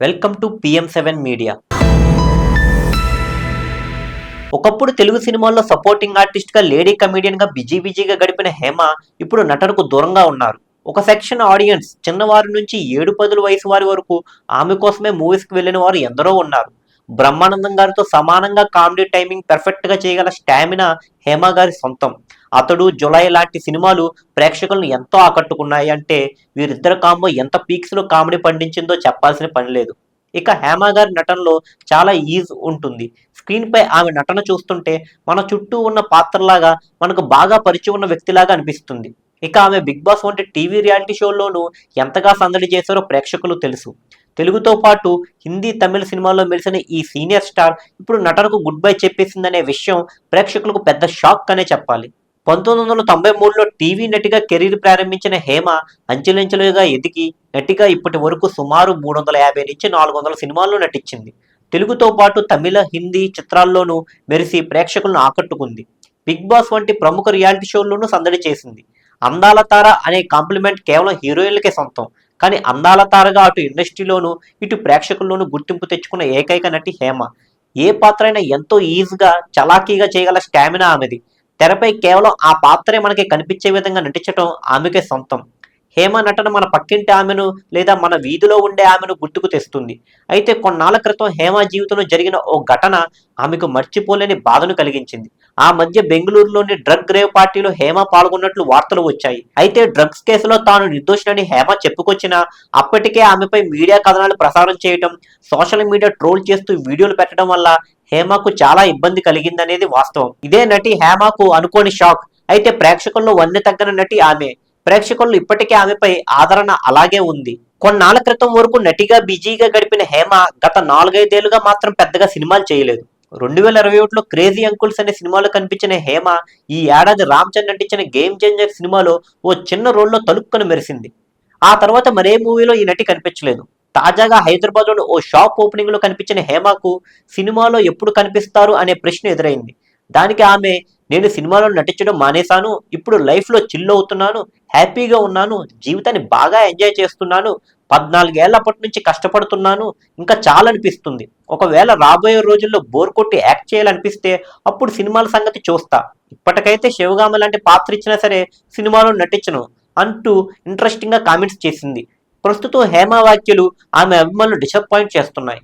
Welcome to PM seven media. ఒకప్పుడు తెలుగు సినిమాల్లో supporting ఆర్టిస్ట్గా లేడీ కమెడియన్గా బిజీ బిజీగా గడిపిన హేమ ఇప్పుడు నటనకు దూరంగా ఉన్నారు. ఒక సెక్షన్ ఆడియన్స్ చిన్నవారి నుంచి ఏడు పదుల వయసు వారి వరకు ఆమె కోసమే మూవీస్కి వెళ్ళిన వారు ఎందరో ఉన్నారు. బ్రహ్మానందం గారితో సమానంగా కామెడీ టైమింగ్ పెర్ఫెక్ట్గా చేయగల స్టామినా హేమ గారి సొంతం. అతడు జులై లాంటి సినిమాలు ప్రేక్షకులను ఎంతో ఆకట్టుకున్నాయి అంటే వీరిద్దరు కాంబో ఎంత పీక్స్లో కామెడీ పండించిందో చెప్పాల్సిన పని లేదు. ఇక హేమ గారి నటనలో చాలా ఈజ్ ఉంటుంది. స్క్రీన్పై ఆమె నటన చూస్తుంటే మన చుట్టూ ఉన్న పాత్రలాగా మనకు బాగా పరిచయం ఉన్న వ్యక్తిలాగా అనిపిస్తుంది. ఇక ఆమె బిగ్ బాస్ వంటి టీవీ రియాలిటీ షోల్లోనూ ఎంతగా సందడి చేశారో ప్రేక్షకులు తెలుసు. తెలుగుతో పాటు హిందీ తమిళ సినిమాల్లో మెలిసిన ఈ సీనియర్ స్టార్ ఇప్పుడు నటనకు గుడ్ బై చెప్పేసిందనే విషయం ప్రేక్షకులకు పెద్ద షాక్ అనే చెప్పాలి. పంతొమ్మిది వందల తొంభై మూడులో టీవీ నటిగా కెరీర్ ప్రారంభించిన హేమ అంచెలంచెలుగా ఎదిగి నటిగా ఇప్పటి వరకు సుమారు మూడు వందల యాభై నుంచి నాలుగు వందల సినిమాల్లో నటించింది. తెలుగుతో పాటు తమిళ హిందీ చిత్రాల్లోనూ మెరిసి ప్రేక్షకులను ఆకట్టుకుంది. బిగ్ బాస్ వంటి ప్రముఖ రియాలిటీ షోల్లోనూ సందడి చేసింది. అందాల తార అనే కాంప్లిమెంట్ కేవలం హీరోయిన్లకే సొంతం. కానీ అందాల తారగా అటు ఇండస్ట్రీలోనూ ఇటు ప్రేక్షకుల్లోనూ గుర్తింపు తెచ్చుకున్న ఏకైక నటి హేమ. ఏ పాత్ర అయినా ఎంతో ఈజీగా చలాకీగా చేయగల స్టామినా ఆమెది. తెరపై కేవలం ఆ పాత్రే మనకి కనిపించే విధంగా నటించడం ఆమెకే సొంతం. హేమ నటన మన పక్కింటి ఆమెను లేదా మన వీధిలో ఉండే ఆమెను గుర్తుకు తెస్తుంది. అయితే కొన్నాళ్ళ క్రితం హేమ జీవితంలో జరిగిన ఓ ఘటన ఆమెకు మర్చిపోలేని బాధను కలిగించింది. ఆ మధ్య బెంగళూరులోని డ్రగ్ గ్రేవ్ పార్టీలో హేమ పాల్గొన్నట్లు వార్తలు వచ్చాయి. అయితే డ్రగ్స్ కేసులో తాను నిర్దోషులని హేమ చెప్పుకొచ్చినా అప్పటికే ఆమెపై మీడియా కథనాలు ప్రసారం చేయడం సోషల్ మీడియా ట్రోల్ చేస్తూ వీడియోలు పెట్టడం వల్ల హేమకు చాలా ఇబ్బంది కలిగిందనేది వాస్తవం. ఇదే నటి హేమకు అనుకోని షాక్. అయితే ప్రేక్షకుల్లో వన్నె తగ్గన నటి ఆమె. ప్రేక్షకుల్లో ఇప్పటికే ఆమెపై ఆదరణ అలాగే ఉంది. కొన్నాళ్ళ క్రితం వరకు నటిగా బిజీగా గడిపిన హేమ గత నాలుగైదేళ్ళుగా మాత్రం పెద్దగా సినిమాలు చేయలేదు. రెండు వేల ఇరవై ఒకటిలో క్రేజీ అంకుల్స్ అనే సినిమాలో కనిపించిన హేమ ఈ ఏడాది రామ్ చంద్ నటించిన గేమ్ చేంజర్ సినిమాలో ఓ చిన్న రోల్లో తలుపుకొని మెరిసింది. ఆ తర్వాత మరే మూవీలో ఈ నటి కనిపించలేదు. తాజాగా హైదరాబాద్లోని ఓ షాప్ ఓపెనింగ్లో కనిపించిన హేమకు సినిమాలో ఎప్పుడు కనిపిస్తారు అనే ప్రశ్న ఎదురైంది. దానికి ఆమె నేను సినిమాలో నటించడం మానేశాను ఇప్పుడు లైఫ్లో చిల్ అవుతున్నాను హ్యాపీగా ఉన్నాను జీవితాన్ని బాగా ఎంజాయ్ చేస్తున్నాను పద్నాలుగేళ్ళప్పటి నుంచి కష్టపడుతున్నాను ఇంకా చాలా అనిపిస్తుంది ఒకవేళ రాబోయే రోజుల్లో బోర్ కొట్టి యాక్ట్ చేయాలనిపిస్తే అప్పుడు సినిమాల సంగతి చూస్తా. ఇప్పటికైతే శివగామ లాంటి పాత్ర ఇచ్చినా సరే సినిమాలో నటించను అంటూ ఇంట్రెస్టింగ్గా కామెంట్స్ చేసింది. ప్రస్తుతం హేమ వ్యాఖ్యలు ఆమె అభిమానులు డిసప్పాయింట్ చేస్తున్నాయి.